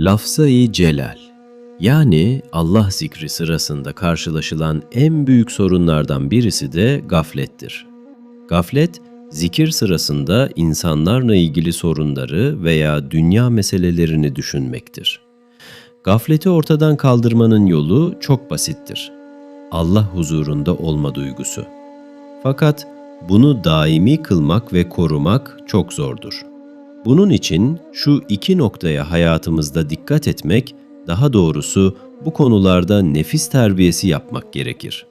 Lafza-i Celal yani Allah zikri sırasında karşılaşılan en büyük sorunlardan birisi de gaflettir. Gaflet, zikir sırasında insanlarla ilgili sorunları veya dünya meselelerini düşünmektir. Gafleti ortadan kaldırmanın yolu çok basittir. Allah huzurunda olma duygusu. Fakat bunu daimi kılmak ve korumak çok zordur. Bunun için şu iki noktaya hayatımızda dikkat etmek, daha doğrusu bu konularda nefis terbiyesi yapmak gerekir.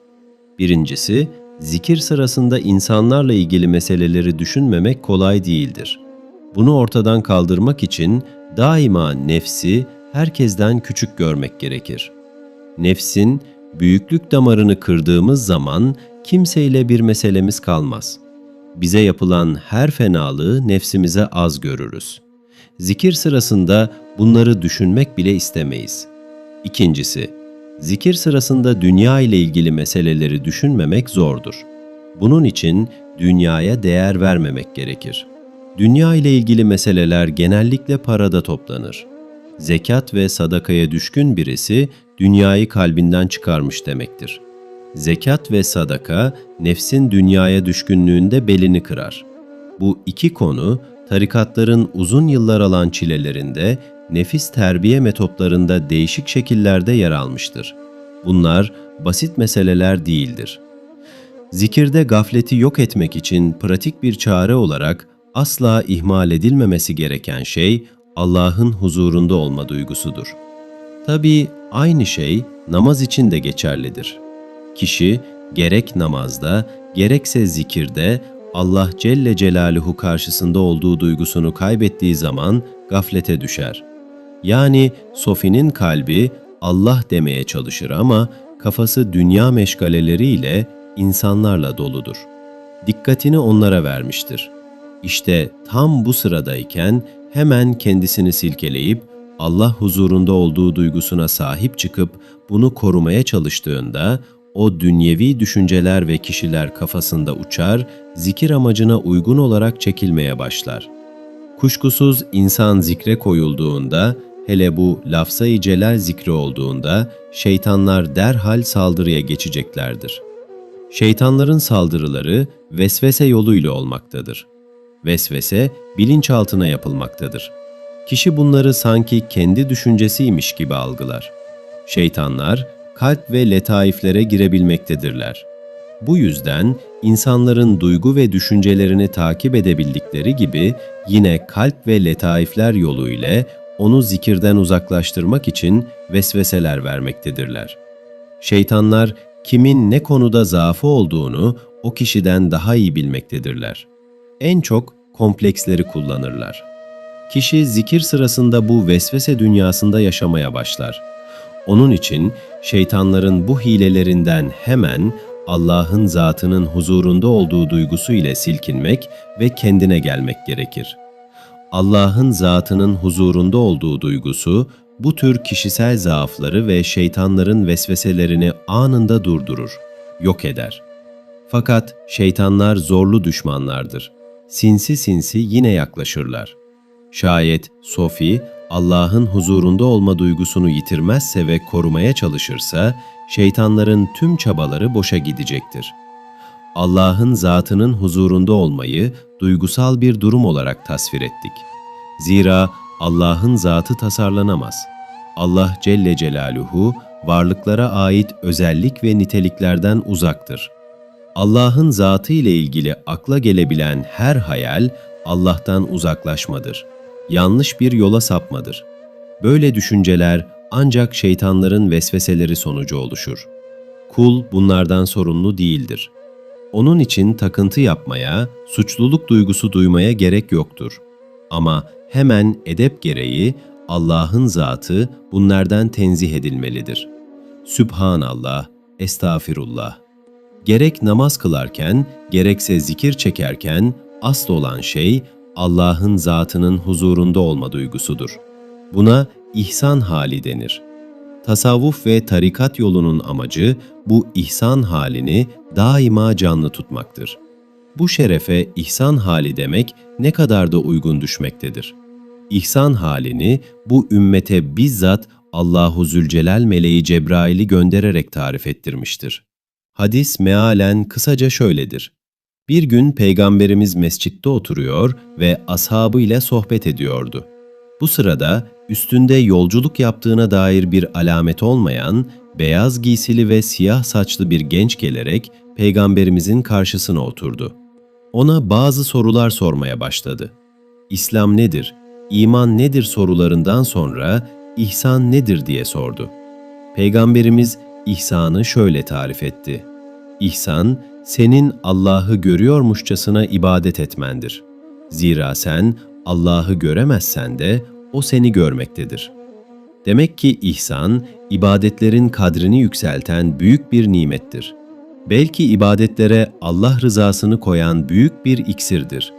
Birincisi, zikir sırasında insanlarla ilgili meseleleri düşünmemek kolay değildir. Bunu ortadan kaldırmak için daima nefsi herkesten küçük görmek gerekir. Nefsin büyüklük damarını kırdığımız zaman kimseyle bir meselemiz kalmaz. Bize yapılan her fenalığı nefsimize az görürüz. Zikir sırasında bunları düşünmek bile istemeyiz. İkincisi, zikir sırasında dünya ile ilgili meseleleri düşünmemek zordur. Bunun için dünyaya değer vermemek gerekir. Dünya ile ilgili meseleler genellikle parada toplanır. Zekat ve sadakaya düşkün birisi dünyayı kalbinden çıkarmış demektir. Zekat ve sadaka nefsin dünyaya düşkünlüğünde belini kırar. Bu iki konu tarikatların uzun yıllar alan çilelerinde nefis terbiye metotlarında değişik şekillerde yer almıştır. Bunlar basit meseleler değildir. Zikirde gafleti yok etmek için pratik bir çare olarak asla ihmal edilmemesi gereken şey Allah'ın huzurunda olma duygusudur. Tabii aynı şey namaz için de geçerlidir. Kişi gerek namazda gerekse zikirde Allah Celle Celaluhu karşısında olduğu duygusunu kaybettiği zaman gaflete düşer. Yani Sofi'nin kalbi Allah demeye çalışır ama kafası dünya meşgaleleriyle insanlarla doludur. Dikkatini onlara vermiştir. İşte tam bu sıradayken hemen kendisini silkeleyip Allah huzurunda olduğu duygusuna sahip çıkıp bunu korumaya çalıştığında o dünyevi düşünceler ve kişiler kafasında uçar, zikir amacına uygun olarak çekilmeye başlar. Kuşkusuz insan zikre koyulduğunda, hele bu lafzayı celal zikri olduğunda şeytanlar derhal saldırıya geçeceklerdir. Şeytanların saldırıları vesvese yoluyla olmaktadır. Vesvese bilinçaltına yapılmaktadır. Kişi bunları sanki kendi düşüncesiymiş gibi algılar. Şeytanlar kalp ve letaiflere girebilmektedirler. Bu yüzden insanların duygu ve düşüncelerini takip edebildikleri gibi yine kalp ve letaifler yoluyla onu zikirden uzaklaştırmak için vesveseler vermektedirler. Şeytanlar kimin ne konuda zaafı olduğunu o kişiden daha iyi bilmektedirler. En çok kompleksleri kullanırlar. Kişi zikir sırasında bu vesvese dünyasında yaşamaya başlar. Onun için şeytanların bu hilelerinden hemen Allah'ın zatının huzurunda olduğu duygusu ile silkinmek ve kendine gelmek gerekir. Allah'ın zatının huzurunda olduğu duygusu bu tür kişisel zaafları ve şeytanların vesveselerini anında durdurur, yok eder. Fakat şeytanlar zorlu düşmanlardır. Sinsi sinsi yine yaklaşırlar. Şayet Sofi Allah'ın huzurunda olma duygusunu yitirmezse ve korumaya çalışırsa, şeytanların tüm çabaları boşa gidecektir. Allah'ın zatının huzurunda olmayı duygusal bir durum olarak tasvir ettik. Zira Allah'ın zatı tasarlanamaz. Allah Celle Celaluhu varlıklara ait özellik ve niteliklerden uzaktır. Allah'ın zatı ile ilgili akla gelebilen her hayal Allah'tan uzaklaşmadır. Yanlış bir yola sapmadır. Böyle düşünceler ancak şeytanların vesveseleri sonucu oluşur. Kul bunlardan sorumlu değildir. Onun için takıntı yapmaya, suçluluk duygusu duymaya gerek yoktur. Ama hemen edep gereği Allah'ın zatı bunlardan tenzih edilmelidir. Sübhanallah, estağfirullah. Gerek namaz kılarken, gerekse zikir çekerken asıl olan şey Allah'ın zatının huzurunda olma duygusudur. Buna ihsan hali denir. Tasavvuf ve tarikat yolunun amacı bu ihsan halini daima canlı tutmaktır. Bu şerefe ihsan hali demek ne kadar da uygun düşmektedir. İhsan halini bu ümmete bizzat Allahu Zülcelal meleği Cebrail'i göndererek tarif ettirmiştir. Hadis mealen kısaca şöyledir. Bir gün Peygamberimiz mescitte oturuyor ve ashabıyla sohbet ediyordu. Bu sırada üstünde yolculuk yaptığına dair bir alamet olmayan, beyaz giysili ve siyah saçlı bir genç gelerek Peygamberimizin karşısına oturdu. Ona bazı sorular sormaya başladı. İslam nedir, iman nedir sorularından sonra ihsan nedir diye sordu. Peygamberimiz ihsanı şöyle tarif etti. İhsan, senin Allah'ı görüyormuşçasına ibadet etmendir. Zira sen Allah'ı göremezsen de O seni görmektedir. Demek ki ihsan, ibadetlerin kadrini yükselten büyük bir nimettir. Belki ibadetlere Allah rızasını koyan büyük bir iksirdir.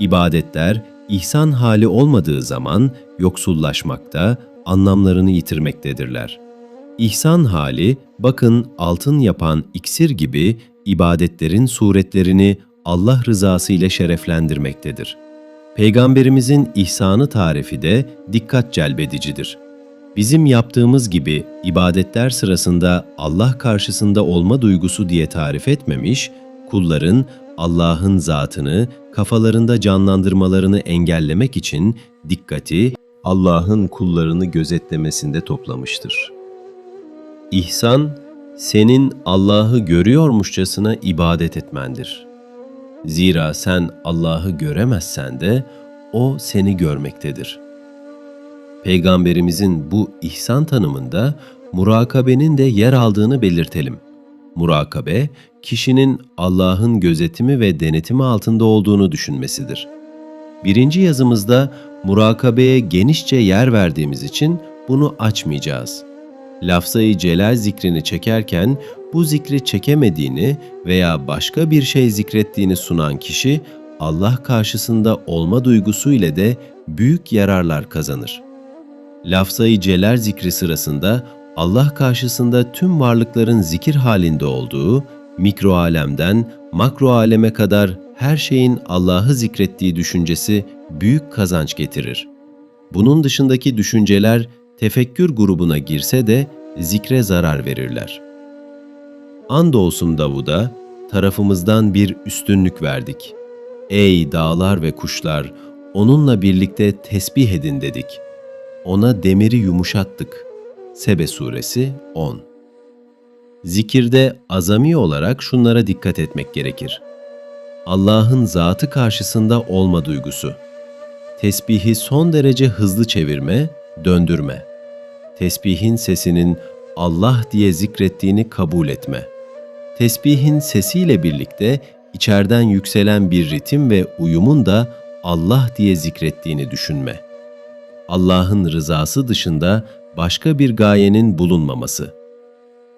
İbadetler, ihsan hali olmadığı zaman yoksullaşmakta, anlamlarını yitirmektedirler. İhsan hali, bakın altın yapan iksir gibi ibadetlerin suretlerini Allah rızası ile şereflendirmektedir. Peygamberimizin ihsanı tarifi de dikkat celbedicidir. Bizim yaptığımız gibi ibadetler sırasında Allah karşısında olma duygusu diye tarif etmemiş, kulların Allah'ın zatını kafalarında canlandırmalarını engellemek için dikkati Allah'ın kullarını gözetlemesinde toplamıştır. İhsan, senin Allah'ı görüyormuşçasına ibadet etmendir. Zira sen Allah'ı göremezsen de O seni görmektedir. Peygamberimizin bu ihsan tanımında murakabenin de yer aldığını belirtelim. Murakabe, kişinin Allah'ın gözetimi ve denetimi altında olduğunu düşünmesidir. Birinci yazımızda murakabeye genişçe yer verdiğimiz için bunu açmayacağız. Lafzayı celal zikrini çekerken bu zikri çekemediğini veya başka bir şey zikrettiğini sunan kişi Allah karşısında olma duygusu ile de büyük yararlar kazanır. Lafzayı celal zikri sırasında Allah karşısında tüm varlıkların zikir halinde olduğu, mikro alemden makro aleme kadar her şeyin Allah'ı zikrettiği düşüncesi büyük kazanç getirir. Bunun dışındaki düşünceler tefekkür grubuna girse de zikre zarar verirler. Andolsun Davud'a tarafımızdan bir üstünlük verdik. Ey dağlar ve kuşlar, onunla birlikte tesbih edin dedik. Ona demiri yumuşattık. Sebe suresi 10 Zikirde azami olarak şunlara dikkat etmek gerekir. Allah'ın zatı karşısında olma duygusu. Tesbihi son derece hızlı çevirme, döndürme. Tesbihin sesinin Allah diye zikrettiğini kabul etme. Tesbihin sesiyle birlikte içerden yükselen bir ritim ve uyumun da Allah diye zikrettiğini düşünme. Allah'ın rızası dışında başka bir gayenin bulunmaması.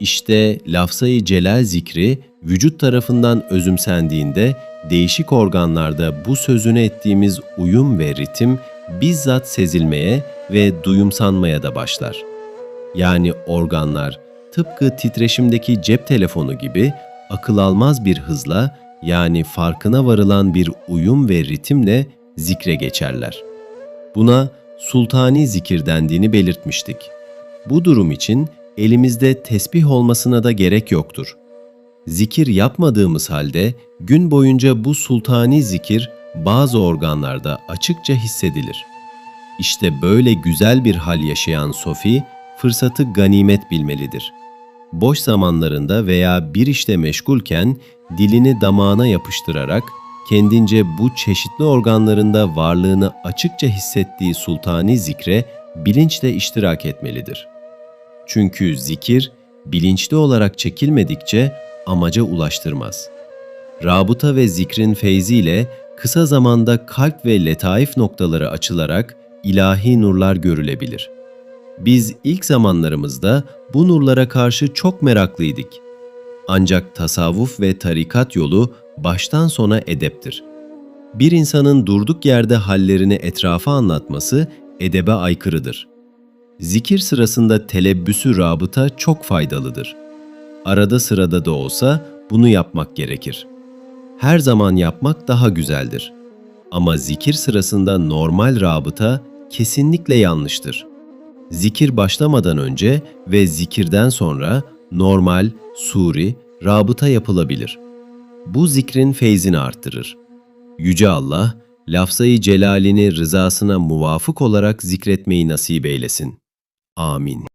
İşte lafzayı celal zikri vücut tarafından özümsendiğinde değişik organlarda bu sözüne ettiğimiz uyum ve ritim bizzat sezilmeye ve duyumsanmaya da başlar. Yani organlar tıpkı titreşimdeki cep telefonu gibi akıl almaz bir hızla yani farkına varılan bir uyum ve ritimle zikre geçerler. Buna sultani zikir dendiğini belirtmiştik. Bu durum için elimizde tesbih olmasına da gerek yoktur. Zikir yapmadığımız halde gün boyunca bu sultani zikir bazı organlarda açıkça hissedilir. İşte böyle güzel bir hal yaşayan Sofi, fırsatı ganimet bilmelidir. Boş zamanlarında veya bir işte meşgulken dilini damağına yapıştırarak kendince bu çeşitli organlarında varlığını açıkça hissettiği sultani zikre bilinçle iştirak etmelidir. Çünkü zikir bilinçli olarak çekilmedikçe amaca ulaştırmaz. Rabıta ve zikrin feyziyle kısa zamanda kalp ve letaif noktaları açılarak ilahi nurlar görülebilir. Biz ilk zamanlarımızda bu nurlara karşı çok meraklıydık. Ancak tasavvuf ve tarikat yolu baştan sona edeptir. Bir insanın durduk yerde hallerini etrafa anlatması edebe aykırıdır. Zikir sırasında telebbüsü rabıta çok faydalıdır. Arada sırada da olsa bunu yapmak gerekir. Her zaman yapmak daha güzeldir. Ama zikir sırasında normal rabıta kesinlikle yanlıştır. Zikir başlamadan önce ve zikirden sonra normal, suri, rabıta yapılabilir. Bu zikrin feyzini arttırır. Yüce Allah, lafzayı celalini rızasına muvafık olarak zikretmeyi nasip eylesin. Amin.